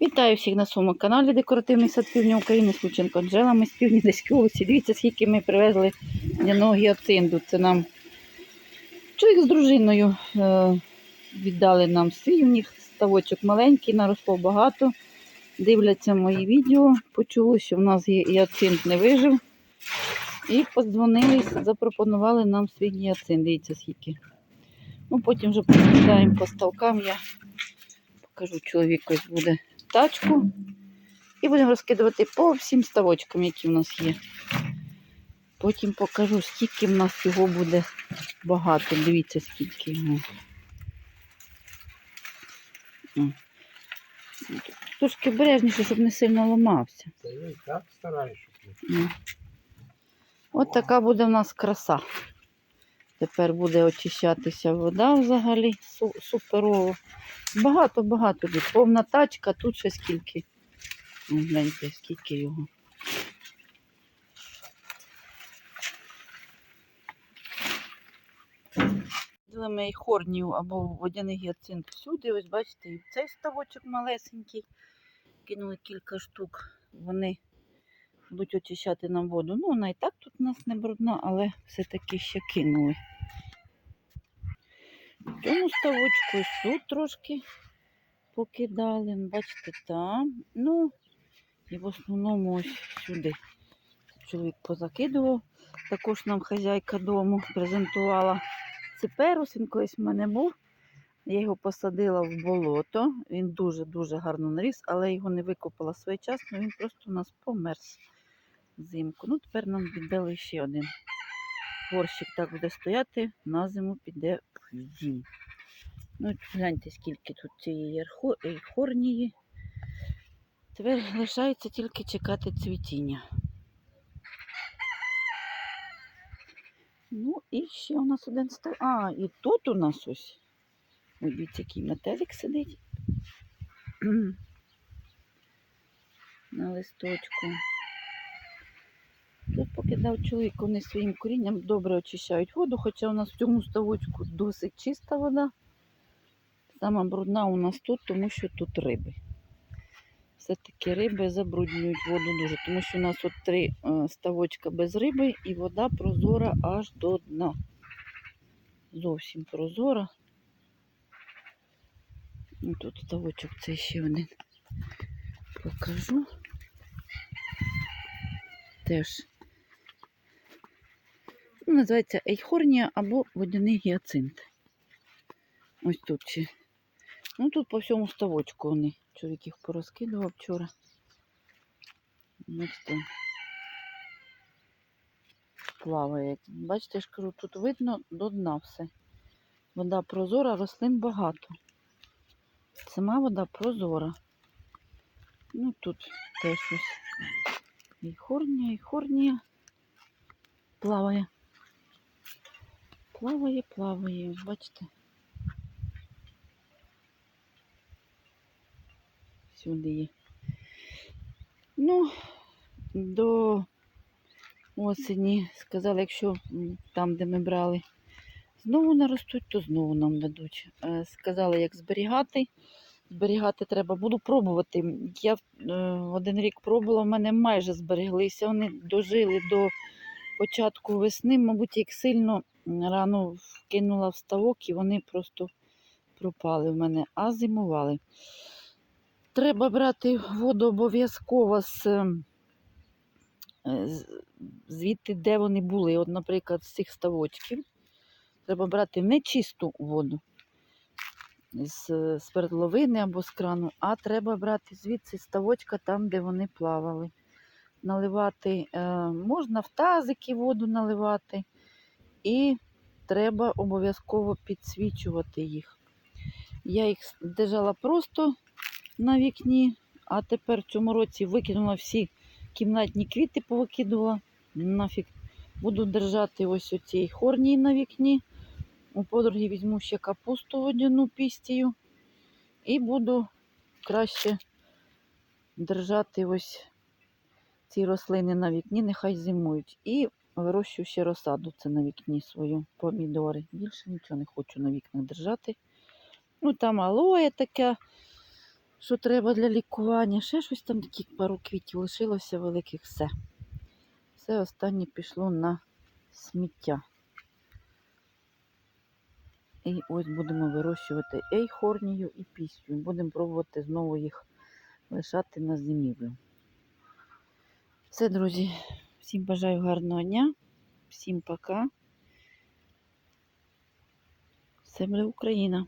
Вітаю всіх на своєму каналі Декоративний сад Півдня України з Лученко Анжела. Ми з півдні Одеської області. Дивіться, скільки ми привезли ляного гіацинду. Це нам чоловік з дружиною е, віддали нам свій. У них ставочок маленький, наросло багато. Дивляться мої відео. Почули, що в нас гіацинт не вижив. І подзвонили, запропонували нам свій гіацинт. Дивіться, скільки. Ну, потім вже поскидаємо по ставкам. Я покажу чоловіку ось буде тачку. І будемо розкидувати по всім ставочкам, які в нас є. Потім покажу, скільки в нас його буде багато. Дивіться, скільки його. Трошки обережніше, щоб не сильно ламався. Та я і так Ну. От така буде в нас краса. Тепер буде очищатися вода взагалі суперово. Багато-багато тут. Повна тачка, тут ще скільки. О, Гляньте, скільки його. Ми і хорнію або водяний гіацинт всюди. Ось бачите, і цей ставочок малесенький. Кинули кілька штук. Вони будуть очищати нам воду. Ну, вона і так тут у нас не брудна, але все-таки ще кинули. В цьому ставочку тут трошки покидали. Ну, Бачите, там. Ну, і в основному ось сюди. Чоловік позакидував. Також нам хазяйка дому презентувала циперус. Він колись в мене був. Я його посадила в болото. Він дуже-дуже гарно наріс, але його не викопала своєчасно, він просто у нас померз взимку. Ну, тепер нам віддали ще один. Горщик так буде стояти, на зиму піде в дім. Ну, гляньте, скільки тут цієї е, хорнії. Тепер лишається тільки чекати цвітіння. Ну і ще у нас один став. А, і тут у нас ось. Ой, дивіться, який метелик сидить. На листочку. Тут покидав чоловік, вони своїм корінням добре очищають воду, хоча у нас в цьому ставочку досить чиста вода. Сама брудна у нас тут, тому що тут риби. Все-таки риби забруднюють воду дуже, тому що у нас от три е, ставочка без риби і вода прозора аж до дна. Зовсім прозора. Ну, тут ставочок цей ще один покажу. Теж ну, називається ейхорнія або водяний гіацинт. Ось тут ще. Ну тут по всьому ставочку вони. Чоловік їх порозкидував вчора. Ось там плаває. Бачите, я ж кажу, тут видно до дна все. Вода прозора, рослин багато. Сама вода прозора. Ну тут теж ось і хорнія, плаває. Плаває, плаває, бачите. Сюди є. Ну, до осені сказали, якщо там, де ми брали, знову наростуть, то знову нам дадуть. Е, Сказали, як зберігати. Зберігати треба. Буду пробувати. Я е, один рік пробувала, в мене майже збереглися. Вони дожили до початку весни, мабуть, як сильно рано вкинула в ставок, і вони просто пропали в мене, а зимували. Треба брати воду обов'язково з, е, звідти, де вони були. От, наприклад, з цих ставочків. Треба брати не чисту воду з свердловини або з крану, а треба брати звідси ставочка там, де вони плавали. Наливати е, можна в тазики воду наливати, і треба обов'язково підсвічувати їх. Я їх держала просто на вікні, а тепер в цьому році викинула всі кімнатні квіти, повикидувала. Нафіг буду держати ось оцій хорнії на вікні. У подруги візьму ще капусту водяну пістію і буду краще держати ось ці рослини на вікні, нехай зимують. І вирощую ще розсаду це на вікні свою помідори. Більше нічого не хочу на вікнах держати. Ну там алоє таке що треба для лікування. Ще щось там такі пару квітів лишилося великих, все. Все останнє пішло на сміття. І ось будемо вирощувати ейхорнію і пісню. Будемо пробувати знову їх лишати на зимівлю. Все, друзі. Всім бажаю гарного дня. Всім пока. Земля Україна.